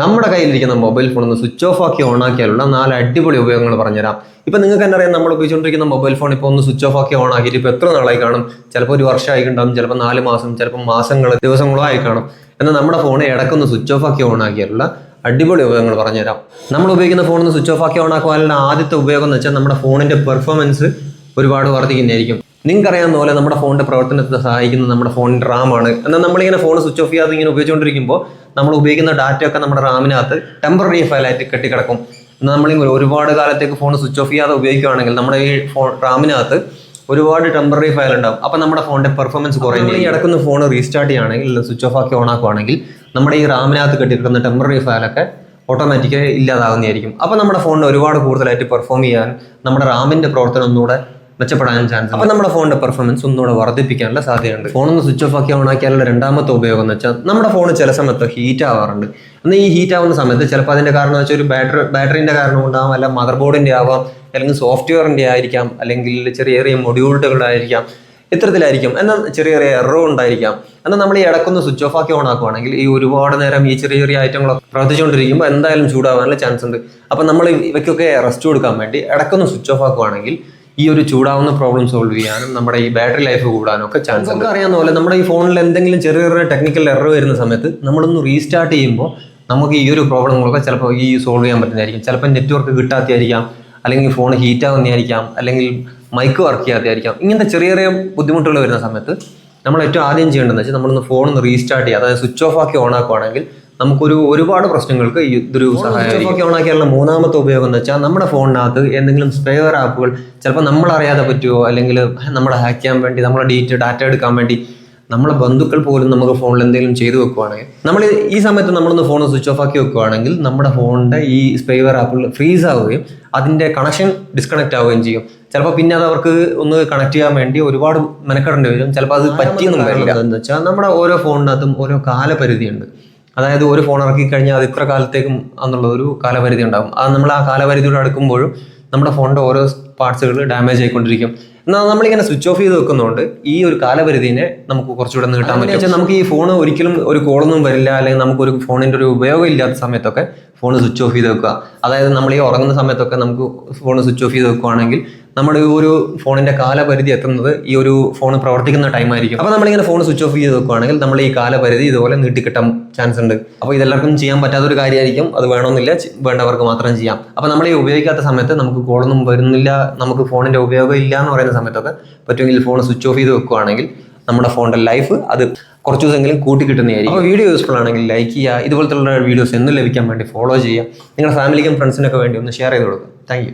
നമ്മുടെ കയ്യിലിരിക്കുന്ന mobile phone ഒന്ന് സ്വിച്ച് ഓഫ് ആക്കി ഓൺ ആക്കിയാലുള്ള നാല് അടിപൊളി ഉപയോഗങ്ങൾ പറഞ്ഞുതരാം. ഇപ്പം നിങ്ങൾക്ക് തന്നെ അറിയാം നമ്മൾ ഉപയോഗിച്ചുകൊണ്ടിരിക്കുന്ന മൊബൈൽ ഫോൺ ഇപ്പോൾ ഒന്ന് സ്വിച്ച് ഓഫ് ആക്കി ഓൺ ആക്കിയിട്ട് ഇപ്പോൾ എത്ര നാളായി കാണും? ചിലപ്പോൾ ഒരു വർഷമായി ഉണ്ടാവും ചിലപ്പോൾ നാല് മാസം ചിലപ്പോൾ മാസങ്ങൾ ദിവസങ്ങളോ ആയി കാണും. എന്നാൽ നമ്മുടെ ഫോൺ ഇടക്കൊന്ന് സ്വിച്ച് ഓഫ് ആക്കി ഓൺ ആക്കിയാലുള്ള അടിപൊളി ഉപയോഗങ്ങൾ പറഞ്ഞുതരാം. നമ്മൾ ഉപയോഗിക്കുന്ന ഒന്ന് സ്വിച്ച് ഓഫ് ആക്കി ഓൺ ആക്കുവാനുള്ള ആദ്യത്തെ ഉപയോഗം എന്ന് വെച്ചാൽ നമ്മുടെ ഫോണിന്റെ പെർഫോമൻസ് ഒരുപാട് വർദ്ധിക്കുന്നതായിരിക്കും. നിങ്ങൾക്ക് അറിയാൻ പോലെ നമ്മുടെ ഫോണിന്റെ പ്രവർത്തനത്തെ സഹായിക്കുന്ന നമ്മുടെ ഫോണിന്റെ ആണ്. എന്നാൽ നമ്മളിങ്ങനെ ഫോൺ സ്വിച്ച് ഓഫ് ചെയ്യാതെ ഇങ്ങനെ ഉപയോഗിച്ചുകൊണ്ടിരിക്കുമ്പോൾ നമ്മൾ ഉപയോഗിക്കുന്ന ഡാറ്റ ഒക്കെ നമ്മുടെ റാമിനകത്ത് ടെമ്പററി ഫയലായിട്ട് കെട്ടിക്കിടക്കും. എന്നാൽ നമ്മളിങ്ങനെ ഒരുപാട് കാലത്തേക്ക് ഫോൺ സ്വിച്ച് ഓഫ് ചെയ്യാതെ ഉപയോഗിക്കുകയാണെങ്കിൽ നമ്മുടെ ഈ ഫോൺ റാമിനകത്ത് ഒരുപാട് ടെമ്പററി ഫയൽ ഉണ്ടാവും അപ്പോൾ നമ്മുടെ ഫോണിന്റെ പെർഫോമൻസ് കുറയും. ഈ ഇടക്കുന്ന ഫോൺ റീസ്റ്റാർട്ട് ചെയ്യുകയാണെങ്കിൽ സ്വിച്ച് ഓഫ് ആക്കി ഓൺ ആക്കുകയാണെങ്കിൽ നമ്മുടെ ഈ റാമിനകത്ത് കെട്ടിയിരിക്കുന്ന ടെമ്പററി ഫയലൊക്കെ ഓട്ടോമാറ്റിക്കായി ഇല്ലാതാകുന്നതായിരിക്കും. അപ്പോൾ നമ്മുടെ ഫോണിന് ഒരുപാട് കൂടുതലായിട്ട് പെർഫോം ചെയ്യാൻ നമ്മുടെ റാമിന്റെ പ്രവർത്തനം ഒന്നുകൂടെ മെച്ചപ്പെടാൻ ചാൻസ് അപ്പോൾ നമ്മുടെ ഫോണിന്റെ പെർഫോമൻസ് ഒന്നുകൂടെ വർദ്ധിപ്പിക്കാനുള്ള സാധ്യതയുണ്ട്. ഫോൺ ഒന്ന് സ്വിച്ച് ഓഫ് ആക്കി ഓൺ ആക്കിയാലുള്ള രണ്ടാമത്തെ ഉപയോഗം എന്ന് വെച്ചാൽ നമ്മുടെ ഫോൺ ചില സമയത്ത് ഹീറ്റ് ആവാറുണ്ട്. അന്ന് ഈ ഹീറ്റ് ആവുന്ന സമയത്ത് ചിലപ്പോൾ അതിന്റെ കാരണം വെച്ചാൽ ഒരു ബാറ്ററി ബാറ്ററിന്റെ കാരണം ഉണ്ടാവാം അല്ല മദർ ബോർഡിന്റെ ആവാം അല്ലെങ്കിൽ സോഫ്റ്റ്വെയറിന്റെ ആയിരിക്കാം അല്ലെങ്കിൽ ചെറിയ ചെറിയ മൊഡ്യൂളുകളുടെ ആയിരിക്കാം ഇത്തരത്തിലായിരിക്കും. എന്നാൽ ചെറിയ ചെറിയ എറോ ഉണ്ടായിരിക്കാം. എന്നാൽ നമ്മൾ ഈ ഇടക്കൊന്ന് സ്വിച്ച് ഓഫ് ആക്കി ഓൺ ആക്കുവാണെങ്കിൽ ഈ ഒരുപാട് നേരം ഈ ചെറിയ ചെറിയ ഐറ്റങ്ങളൊക്കെ പ്രവർത്തിച്ചുകൊണ്ടിരിക്കുമ്പോൾ എന്തായാലും ചൂടാവാനുള്ള ചാൻസ് ഉണ്ട്. അപ്പം നമ്മൾ ഇവയ്ക്കൊക്കെ റെസ്റ്റ് കൊടുക്കാൻ വേണ്ടി ഇടക്കൊന്ന് സ്വിച്ച് ഓഫ് ആക്കുവാണെങ്കിൽ ഈ ഒരു ചൂടാവുന്ന പ്രോബ്ലം സോൾവ് ചെയ്യാനും നമ്മുടെ ഈ ബാറ്ററി ലൈഫ് കൂടാനും ഒക്കെ ചാൻസ് നമുക്ക് അറിയാവുന്ന പോലെ നമ്മുടെ ഈ ഫോണിൽ എന്തെങ്കിലും ചെറിയ ചെറിയ ടെക്നിക്കൽ എറർ വരുന്ന സമയത്ത് നമ്മളൊന്ന് റീസ്റ്റാർട്ട് ചെയ്യുമ്പോൾ നമുക്ക് ഈ ഒരു പ്രോബ്ലങ്ങളൊക്കെ ചിലപ്പോൾ ഈ സോൾവ് ചെയ്യാൻ പറ്റുന്നതായിരിക്കും. ചിലപ്പോൾ നെറ്റ്വർക്ക് കിട്ടാത്തതായിരിക്കാം അല്ലെങ്കിൽ ഫോൺ ഹീറ്റ് ആവുന്നതായിരിക്കാം അല്ലെങ്കിൽ മൈക്ക് വർക്ക് ചെയ്യാത്തതായിരിക്കാം. ഇങ്ങനത്തെ ചെറിയ ചെറിയ ബുദ്ധിമുട്ടുകൾ വരുന്ന സമയത്ത് നമ്മൾ ഏറ്റവും ആദ്യം ചെയ്യേണ്ടതെന്ന് വെച്ചാൽ നമ്മളൊന്ന് ഫോൺ ഒന്ന് റീസ്റ്റാർട്ട് ചെയ്യുക. അതായത് സ്വിച്ച് ഓഫ് ആക്കി ഓൺ ആക്കുവാണെങ്കിൽ നമുക്കൊരു ഒരുപാട് പ്രശ്നങ്ങൾക്ക് ഇതൊരു ഓൺ ആക്കിയാലുള്ള മൂന്നാമത്തെ ഉപയോഗം എന്ന് വെച്ചാൽ നമ്മുടെ ഫോണിനകത്ത് എന്തെങ്കിലും സ്പെയർ ആപ്പുകൾ ചിലപ്പോൾ നമ്മൾ അറിയാതെ പറ്റുമോ? അല്ലെങ്കിൽ നമ്മളെ ഹാക്ക് ചെയ്യാൻ വേണ്ടി നമ്മളെ ഡീറ്റ് ഡാറ്റ എടുക്കാൻ വേണ്ടി നമ്മളെ ബന്ധുക്കൾ പോലും നമുക്ക് ഫോണിൽ എന്തെങ്കിലും ചെയ്തു വെക്കുവാണെങ്കിൽ നമ്മൾ ഈ സമയത്ത് നമ്മളൊന്ന് ഫോൺ സ്വിച്ച് ഓഫ് ആക്കി വെക്കുവാണെങ്കിൽ നമ്മുടെ ഫോണിന്റെ ഈ സ്പെയർ ആപ്പുകൾ ഫ്രീസ് ആവുകയും അതിന്റെ കണക്ഷൻ ഡിസ്കണക്ട് ആവുകയും ചെയ്യും. ചിലപ്പോൾ പിന്നെ അത് അവർക്ക് ഒന്ന് കണക്ട് ചെയ്യാൻ വേണ്ടി ഒരുപാട് മെനക്കെടേണ്ടി വരും. ചിലപ്പോൾ അത് പറ്റിയൊന്നും വരില്ല. വെച്ചാൽ നമ്മുടെ ഓരോ ഫോണിനകത്തും ഓരോ കാലപരിധിയുണ്ട്. അതായത് ഒരു ഫോൺ ഇറക്കി കഴിഞ്ഞാൽ അത് ഇത്ര കാലത്തേക്കും എന്നുള്ള ഒരു കാലപരിധി ഉണ്ടാകും. അത് നമ്മൾ ആ കാലപരിധിയോട് അടുക്കുമ്പോഴും നമ്മുടെ ഫോണിന്റെ ഓരോ പാർട്സുകൾ ഡാമേജ് ആയിക്കൊണ്ടിരിക്കും. എന്നാൽ നമ്മളിങ്ങനെ സ്വിച്ച് ഓഫ് ചെയ്ത് വെക്കുന്നതുകൊണ്ട് ഈ ഒരു കാലപരിധിനെ നമുക്ക് കുറച്ചുകൂടെ നീട്ടാൻ പറ്റും. പക്ഷേ നമുക്ക് ഈ ഫോൺ ഒരിക്കലും ഒരു കോളൊന്നും വരില്ല അല്ലെങ്കിൽ നമുക്ക് ഒരു ഫോണിന്റെ ഒരു ഉപയോഗം ഇല്ലാത്ത സമയത്തൊക്കെ ഫോൺ സ്വിച്ച് ഓഫ് ചെയ്ത് വെക്കുക. അതായത് നമ്മൾ ഈ ഉറങ്ങുന്ന സമയത്തൊക്കെ നമുക്ക് ഫോൺ സ്വിച്ച് ഓഫ് ചെയ്ത് വെക്കുകയാണെങ്കിൽ നമ്മുടെ ഒരു ഫോണിന്റെ കാലപരിധി എത്തുന്നത് ഈ ഒരു ഫോൺ പ്രവർത്തിക്കുന്ന ടൈം ആയിരിക്കും. അപ്പോൾ നമ്മളിങ്ങനെ ഫോൺ സ്വിച്ച് ഓഫ് ചെയ്ത് വെക്കുകയാണെങ്കിൽ നമ്മൾ ഈ കാലപരിധി ഇതുപോലെ നീട്ടിക്കിട്ടാൻ ചാൻസ് ഉണ്ട്. അപ്പോൾ ഇതെല്ലാവർക്കും ചെയ്യാൻ പറ്റാത്ത ഒരു കാര്യമായിരിക്കും. അത് വേണമെന്നില്ല വേണ്ടവർക്ക് മാത്രം ചെയ്യാം. അപ്പോൾ നമ്മൾ ഈ ഉപയോഗിക്കാത്ത സമയത്ത് നമുക്ക് കോളൊന്നും വരുന്നില്ല നമുക്ക് ഫോണിന്റെ ഉപയോഗം ഇല്ല എന്ന് പറയുന്ന സമയത്തൊക്കെ പറ്റുമെങ്കിൽ ഫോൺ സ്വിച്ച് ഓഫ് ചെയ്ത് വെക്കുകയാണെങ്കിൽ നമ്മുടെ ഫോണിന്റെ ലൈഫ് അത് കുറച്ച് ദിവസമെങ്കിലും കൂട്ടി കിട്ടുന്നതായിരിക്കും. അപ്പോൾ വീഡിയോ യൂസ്ഫുൾ ആണെങ്കിൽ ലൈക്ക് ചെയ്യുക. ഇതുപോലത്തുള്ള വീഡിയോസ് എന്നും ലഭിക്കാൻ വേണ്ടി ഫോളോ ചെയ്യുക. നിങ്ങളുടെ ഫാമിലിക്കും ഫ്രണ്ട്സിനൊക്കെ വേണ്ടി ഒന്ന് ഷെയർ ചെയ്ത് കൊടുക്കുക. താങ്ക്